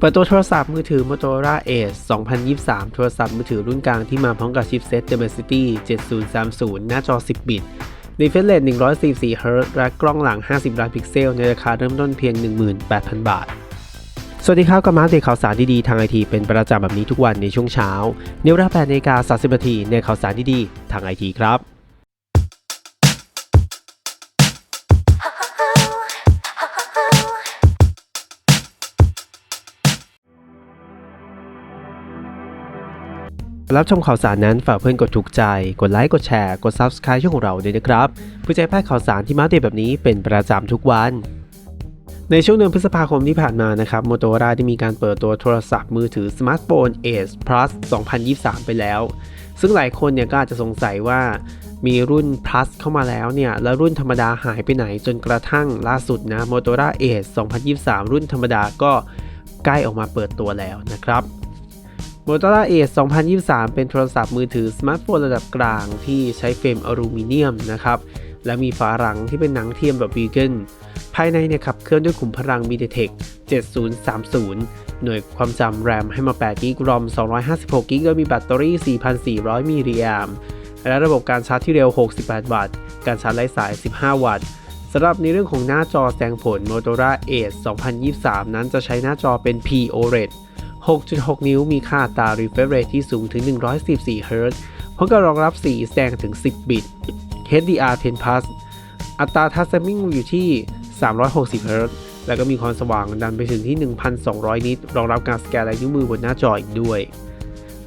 เปิดตัวโทรศัพท์มือถือ Motorola Edge 2023 โทรศัพท์มือถือรุ่นกลางที่มาพร้อมกับชิปเซ็ต Dimensity 7030 หน้าจอ 10 บิต Refresh Rate 144 Hz และกล้องหลัง 50 ล้านพิกเซล ในราคาเริ่มต้นเพียง 18,000 บาท สวัสดีครับกับมาอัปเดตข่าวสารดีๆทางไอทีเป็นประจำแบบนี้ทุกวันในช่วงเช้าในเวลา8นาฬิกา30นาทีในข่าวสารดีๆทางไอทีครับ รับชมข่าวสารนั้นฝากเพื่อนกดถูกใจ กดไลค์กดแชร์กด Subscribe ช่องของเราด้วยนะครับเพื่อจะให้พลาดข่าวสารที่มาเดตแบบนี้เป็นประจำทุกวันในช่วงเดือนพฤษภาคมที่ผ่านมานะครับ Motorola ได้มีการเปิดตัวโทรศัพท์มือถือสมาร์ทโฟน Edge Plus 2023 ไปแล้ว ซึ่งหลายคนเนี่ยก็อาจจะสงสัยว่ามีรุ่น plus เข้ามาแล้วเนี่ย แล้วรุ่นธรรมดาหายไปไหนจนกระทั่งล่าสุดนะ Motorola Edge 2023 รุ่นธรรมดาก็ใกล้ออกมาเปิดตัวแล้วนะครับ Motorola Edge 2023 เป็นโทรศัพท์มือถือสมาร์ทโฟนระดับกลางที่ใช้เฟรมอลูมิเนียมนะครับ และมีฝาหลังที่เป็นหนังเทียมแบบวีแกนภายในเนี่ยขับเคลื่อนด้วยขุมพลัง MediaTek 7030 หน่วยความจำ RAM ให้มา8 g b ROM 256 g b โดยมีแบตเตอรี่ 4,400 มิลลิแอมป์และระบบการชาร์จที่เร็ว 68 วัตต์ การชาร์จไร้สาย 15 วัตต์สำหรับในเรื่องของหน้าจอแสดงผล Motorola Edge 2023 นั้นจะใช้หน้าจอเป็น POLED 6.6 นิ้วมีค่าตา refresh rate ที่สูงถึง 144 Hz พร้อมกับรองรับสีแสดงถึง 10 บิต HDR10 Plus อัตราทัชแซมิ่งอยู่ที่ 360 Hz แล้วก็มีความสว่างดันไปถึงที่ 1,200 นิต รองรับการสแกนลายนิ้วมือบนหน้าจออีกด้วย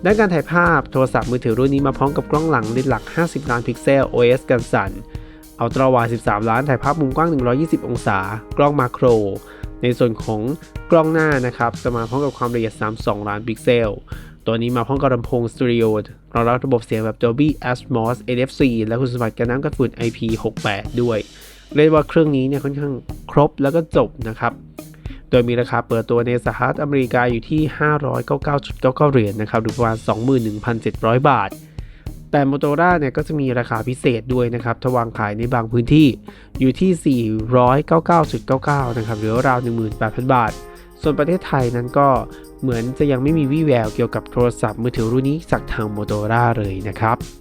ด้านการถ่ายภาพ โทรศัพท์มือถือรุ่นนี้มาพร้อมกับกล้องหลังเลนส์หลัก 50 ล้านพิกเซล OS กันสั่นอัลตร้าไวด์13 ล้านถ่ายภาพมุมกว้าง 120 องศา กล้องมาโคร ในส่วนของกล้องหน้านะครับจะมาพร้อมกับความละเอียด 32 ล้านพิกเซล ตัวนี้มาพร้อมกับลำโพงสตูดิโอรองรับระบบเสียงแบบ Dolby Atmos NFC และคุณสมบัติกันน้ำกันฝุ่น IP68 ด้วย เรียกว่าเครื่องนี้เนี่ยค่อนข้างครบแล้วก็จบนะครับโดยมีราคาเปิดตัวในสหรัฐอเมริกาอยู่ที่ 599.99 เหรียญนะครับ หรือประมาณ 21,700 บาท แต่ Motorola เนี่ยก็จะมีราคาพิเศษด้วยนะครับถวางขายในบางพื้นที่อยู่ที่ 499.99 นะครับ หรือราว 18,000 บาท ส่วนประเทศไทยนั้นก็เหมือนจะยังไม่มีวี่แววเกี่ยวกับโทรศัพท์มือถือรุ่นนี้จากทาง Motorola เลยนะครับ